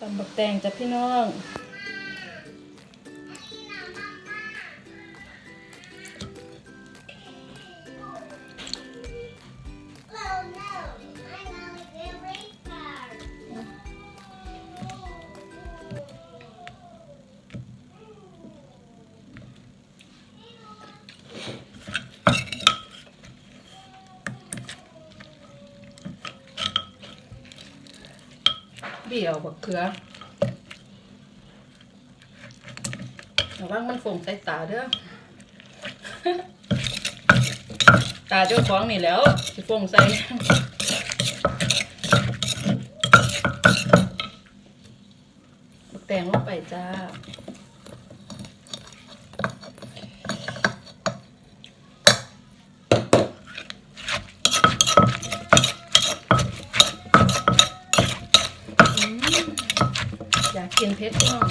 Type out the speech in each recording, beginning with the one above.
ตำบักแตงจ้ะพี่น้อง บักเขือระวังมันฝงใส่ตาเด้อ ตาเจ้าของนี่แล้วสิฝงใส่แตงลงไปจ้า อืม อยากกินเผ็ดเนาะ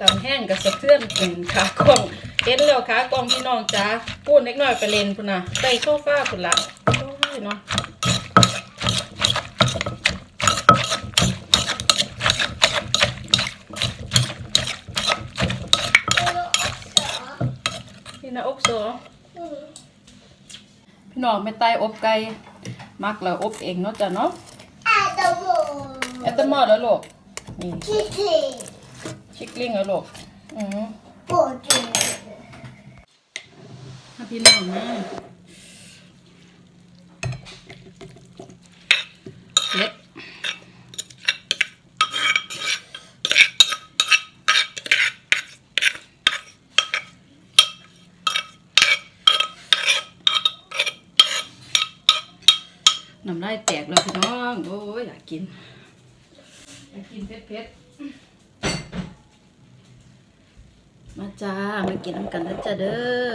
ตำแห้งกับสะเทือนเป็นขากล้องเห็นแล้วขากล้องพี่น้องจ้าพูดเล็กน้อยไปเลนพุ่นนะใส่โซฟาพุ่นละโอ้ยเนาะพี่นาอกโซ พี่น้องไม่ใต้อบไก่มักแล้วอบเองเนาะจ้ะเนาะ At the wall. แอตเตอร์มอดแล้วลูกนี่ Chicken. ชิคลิงแล้วลูกอือ Body. ถ้าพี่น้องนะ น้ำลายแตกแล้วพี่น้อง โอ้ยอยากกิน อยากกินเผ็ดๆ มาจ้า มากินน้ำกันนะจ้าเด้อ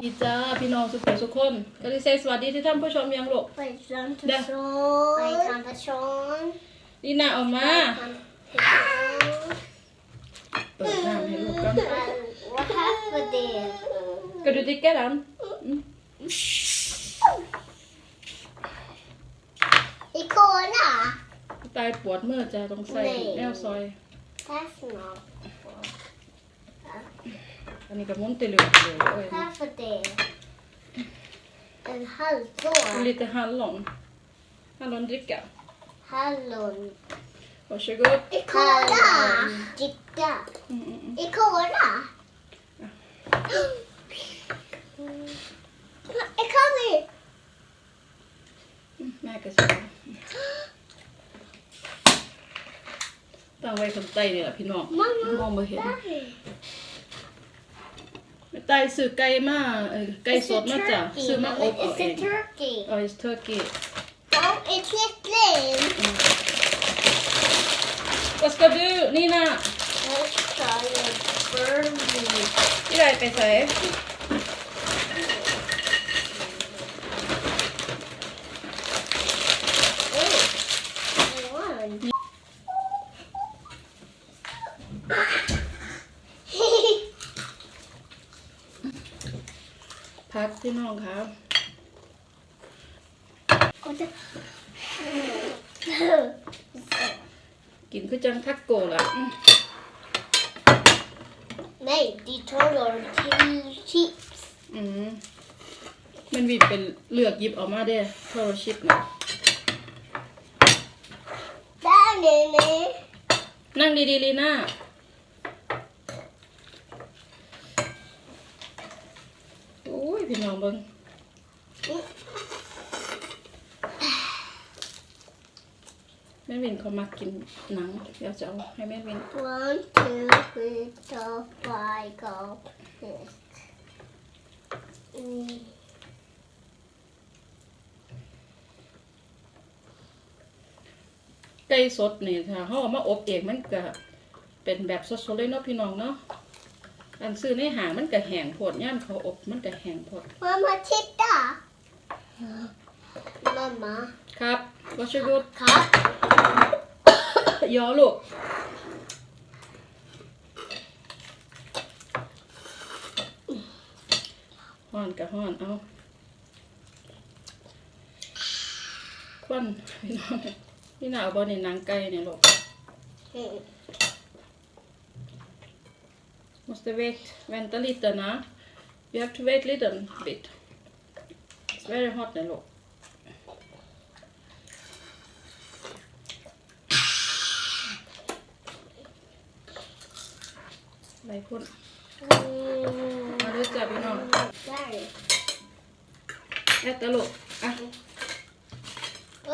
พี่จ้า พี่น้องสุขสุขคนก็ได้เซสวัสดีที่ท่านผู้ชมยังลูก Wait, some to Yeah. show. Wait, some to show. ดีน่าออกมา เปิดน้ำให้ลูกกัน What happened there? ก็ดูดิ แก้ดัน Icona. ตายปวดเมื่อจะต้องใส่นี่แนวซอย That's not. อันนี้ก็มุนติเหลือเลยเอ้ย Half a day. And halv ลิตรฮันหลงฮันหลงดริกกะ Hallon. ขอช่วยกู Icona. Ditta. อืมอืมอืม Icona. Icona. แม่ก็ใช่ ตั้งไว้คนใต้นี่แหละพี่น้องมองไม่เห็นไม่ใต้ซื้อไก่มาเออไก่สดมาจ้ะซื้อมาอบเอา It's เอ a ง turkey. อ๋อ it's turkey Oh, it's chicken. Vad ska du, Nina? Let's try a burger. ที่ไรไปใส่ One. พักพี่น้องครับกินคือจังทักโกะละอืม Nej, de tar till chips. อืมมันวิดเป็นเลือกหยิบออกมาเด้โทรชิปนะ Där nere. นั่งดีๆลีน่าโอ้ยพี่น้อง เบิ้งแม่วินเขามากินหนัง เดี๋ยวจะเอาให้แม่วิน One, two, three, four, five, go. Six. Mm. ไก่สดนี่ถ้าเขาเอามาอบเองมันก็เป็นแบบสดๆเลยเนาะพี่น้องเนาะ อันซื้อในห้างมันก็แห้งโพดย่ามเขาอบมันก็แห้งโพด Mamma, titta! Mamma. ครับก็ช่วยดู Katt. ยอลูก ห้อนกับห้อน เอา ควันพี่น้องพี่หนาวบอในหนังไก่เนี่ยลูก Mm. Måste wait, vänta lite na. You have to wait little bit. It's very hot nu look. Lại khuôn. Mm. มาเด้อจ้ะพี่น้อง Där. แอดตะลูกอะ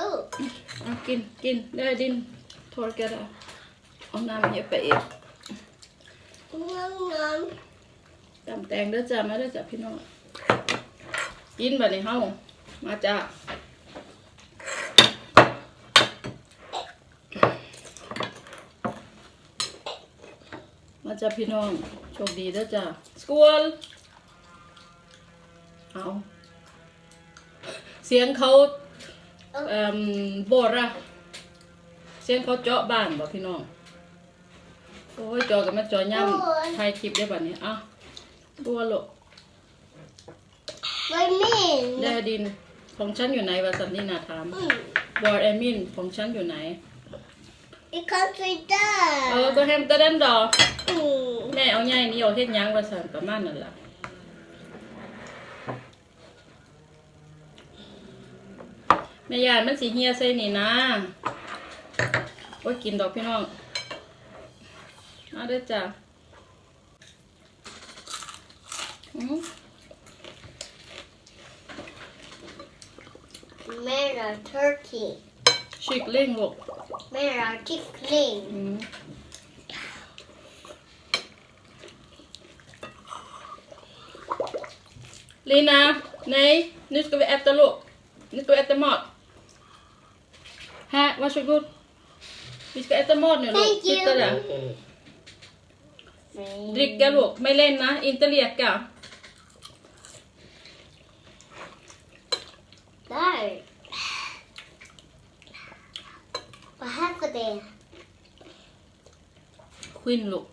Oh. อะกินกินได้ดินทอดกระดาษเอาน้ำเยอะไปอีก Nom, nom. ตำแตงเด้อจ้ะมาเด้อจ้ะพี่น้องกินบัดนี้เฮามาจ้ามาจ้ะพี่น้องโชคดีเด้อจ้ะสกวลเอาเสียงเขาเอ่มโบดอะเสียงเขาเจาะบ้านบ่พี่น้อง โอ้ยจอกับมาจอย่ำถ่ายคลิปได้บัดนี้อะบัวลูก Vad min? แดดินของฉันอยู่ไหนวะสันนินาถาม Mm. บอร์แอมินของฉันอยู่ไหน Det kanske är där. เออก็แฮมเตอร์เดนดอ Mm. แม่เอาใหญ่นี่เอาเฮ็ดหยังว่าสันประมาณนั่นล่ะแม่ยานมันสิเฮียใส่นี่นะโอ้ยกินดอกพี่น้อง มาเด้อจ้ะอืม Mera turkey. ฉีกเล่งลูก Mera kyckling. อืม Lina, nej, nu ska vi äta låg. Nu ska vi äta mat. Här, varsågod. Vi ska äta mat nu låg. Thank Titta you. där. Dricka låg. Men Lena, inte leka. Där. Vad här för det? Skinn låg.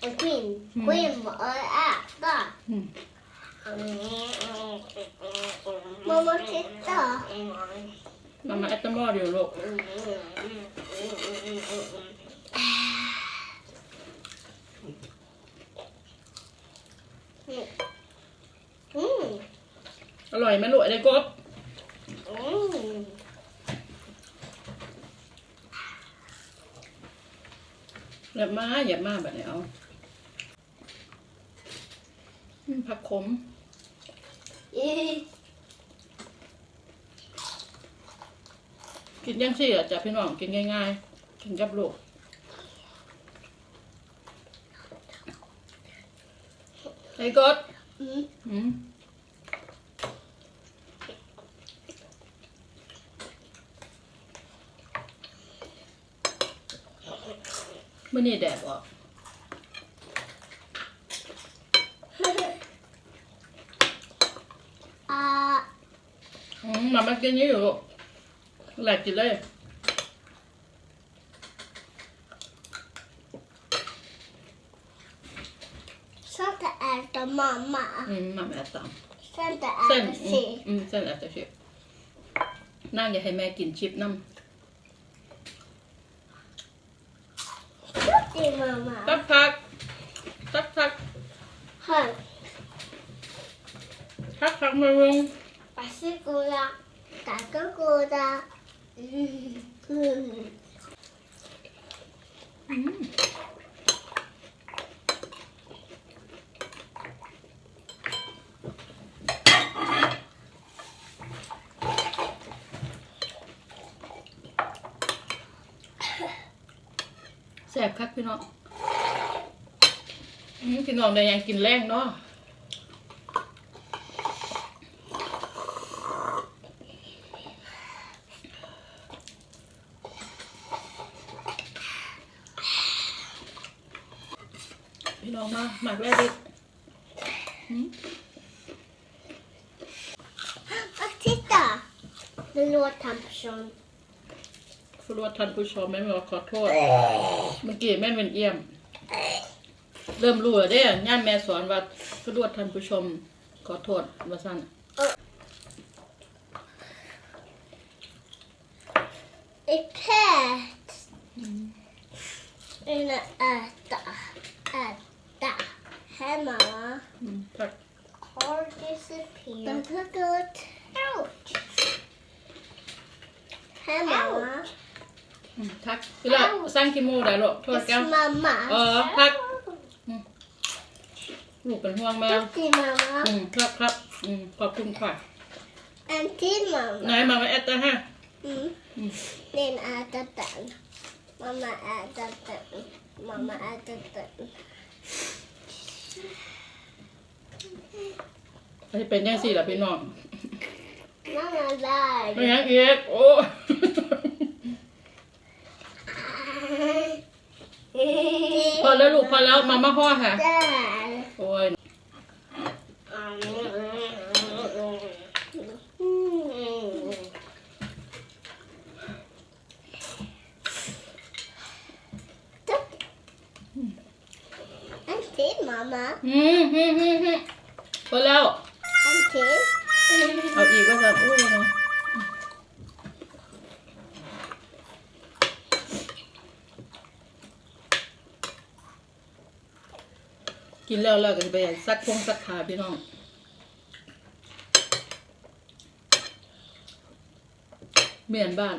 En skinn. Mm. Skinn och äta. Mm. Mamma, titta. Mamma äter mat ju låg. Mm. อร่อยไหมลูกอะไรกบ Mm. อย่ามาอย่ามาแบบนี้เอาอืมผักขม Eh. กินยังสิอะจ้ะพี่น้องกินง่ายๆ กินกับลูกไอ้กด Mm. อืม มื่อนี้แดดออก Ah. อืมมามากินนี้อยู่ลูกแหลกกินเลย Sånt äter mamma. อืมมาแม่ตาม Sånt เส้น äter อืม sig. อืมเส้นแอปเตอร์ชิพนั่งอย่าให้แม่กินชิปน้ Det är mamma. ำสักพักสักพัก Här. สักพักมาลง Varsågoda. Tack och goda. Mm. Mm. อืมแซ่บคักพี่น้องอืมพี่น้องได้ยังกินแรงเนาะ พี่น้องมาหมักแรดิอืม Och titta. Det låter han som förlåt ท่านผู้ชมแม่บอกขอโทษ เมื่อกี้แม่เป็นเอี่ยม เริ่มรู้แล้วเด้ย่ามแม่สอนว่าก็ดวดท่านผู้ชม ขอโทษว่าสั้น A cat. En äta. Äta. Här mamma. อืมพัก Har disappeared. But look at out. Här mamma. อืม ทักพี่ละสร้างกิโมได้หรอโทษ It's แก้ว mamma. เออพักลูกเป็นห่วงแม่ Duktig mamma. อืมครับครับอืมขอบคุณค่ะ En till ไหน mamma. มาไปแอดเตอร์ฮะ Mm. Mm. Den äter den. Mamma äter den. Mamma äter den. มันจะเป็นยังสี่ล่ะพี่น้อง Mamma ไม่ där. ยังเอกโอ้พอแล้วลูกพอแล้วมาม่าพ่อค่ะ Där. โอ้ย En till mamma. อืมฮึมฮึมฮึมพอแล้ว En till. เอาอีกว่าจะอู้เนาะกิน แล้วแล้วก็จะไปซักพงซักขาพี่น้องเมียนบ้าน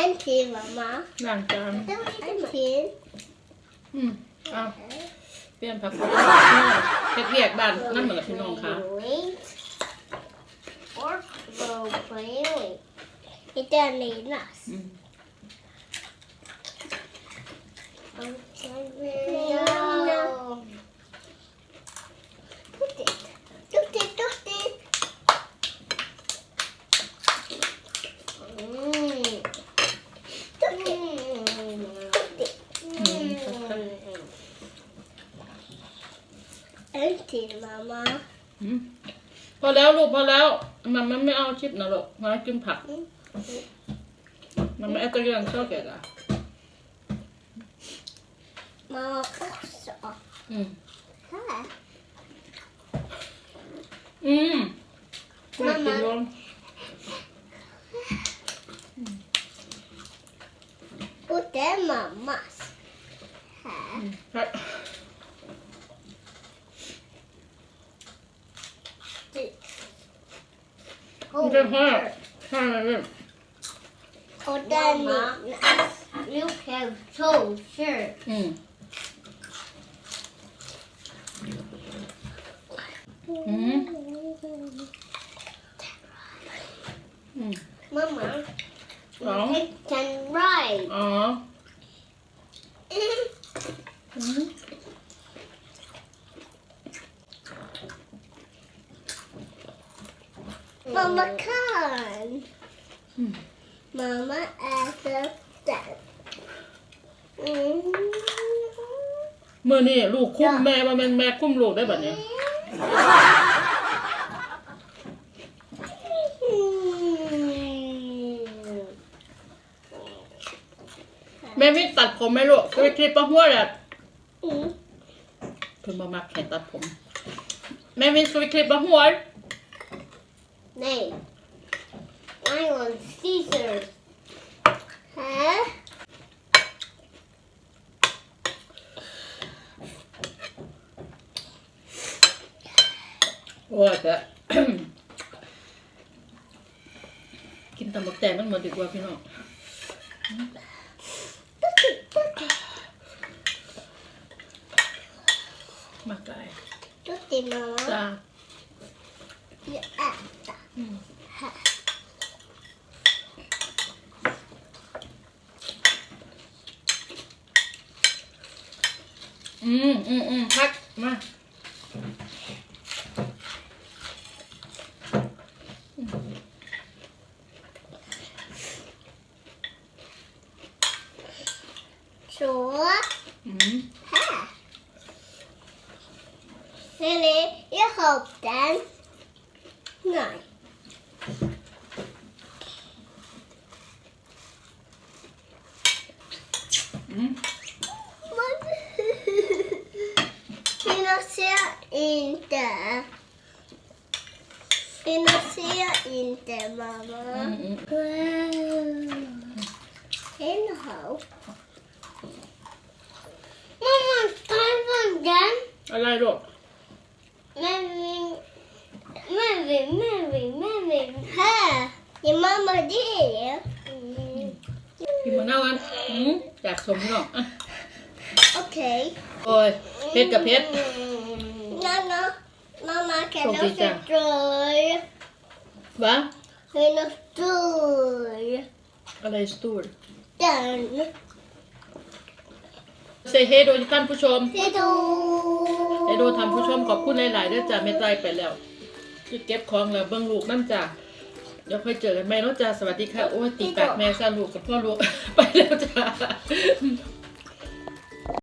En till mamma. ล้างจาน En till. อืมเอาเปลี่ยนผักผักเฮ็ดเวียกบ้านนั่นเหมือนพี่น้องค่ะ Wait. Or go play. Inte Linas. อืม No. Duktigt. Duktigt, duktigt. Mm. Mama. อืมพอแล้วลูกพอแล้ว มันไม่เอาชิปนะลูกมันกินผัก มันไม่เอาตัวอย่างเช่าแก่ละ det är mammas. Här. ครับ Och มันจะห้าห้าเลย Och den Linas. You have so sure. อืม Mm. Mm. Mamma. Ja. You can ride. อ๋ออืม Mamma kan. Mm. Mamma äter den. Mm. เมื่อนี่ลูกคุ้มแม่ว่าแม่นแม่คุ้มลูกได้แบบนี้ Mm. แม่วิตัดผมไหมลูกเคยคลิปปะหัวแหละ Mm. เพิ่งมามักแขนตัดผมแม่วิสวยคลิปปะหัว Nej. I want scissors. Hä? โอ้ยแต่กินตำบักแตงมันหมดดีกว่าพี่น้อง มากไก่ กินเนาะจ้าเยอะอะจ้ะอืมอืมอืมอืมพักมา Så. อืม Här. Ser ni? Jag har den. Nej. อืม Vad- inte. Jag ser inte mamma. อืมอืม Wow. Hello. Mamma, ta från den. อะไรลูก Men vi, men vi, men vi, men vi. Här. Det är mamma det. Mm. กินมะนาวกันอืมอยากสมพี่น้องอะ Okej. โอ้ยเ mamma kan Som du tittar. förstå? วะ Hon är stor. อะไรสตูด Den. เซเฮโดยท่านผู้ชม Hej då. เฮโดทำผู้ชมขอบคุณหลายๆด้วยจ้ะไม่ใจไปแล้วที่เก็บของแล้วเบิ้งลูกน้ำจ้ะเดี๋ยวค่อยเจอกันใหม่เนาะจ้ะสวัสดีค่ะ โอ้ยตีปากแม่ซะลูกกับพ่อลูก ไปแล้วจ้ะ